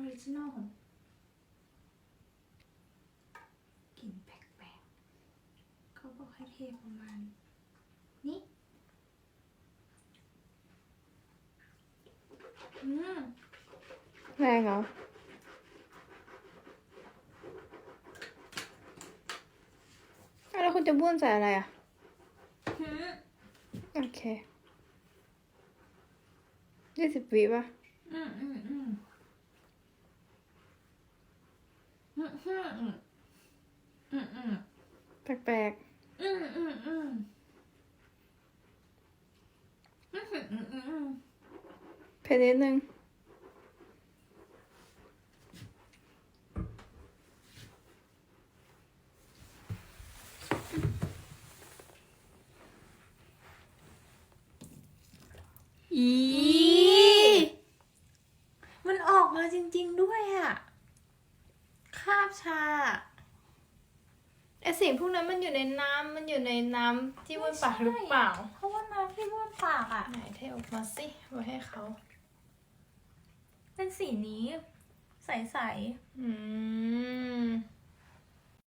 รสออริจินอลของกลิ่นแปลกๆเขาบอกให้เทประมาณนี้อืมแรงเหรออะแล้วคุณจะบ้วนใส่อะไรอะหืมโอเคยี่สิบวิป่ะ อืมอืมอืม แปลกๆเพลนิดนึ่งอีมันออกมาจริง ๆาบชาไอสิ่งพวกนั้นมันอยู่ในน้ำมันอยู่ในน้ำที่บ้วนปากหรือเปล่า เพราะว่าน้ำที่บ้วนปากอะไหนเทออกมาสิไว้ให้เขา เป็นสีนี้ ใสอืม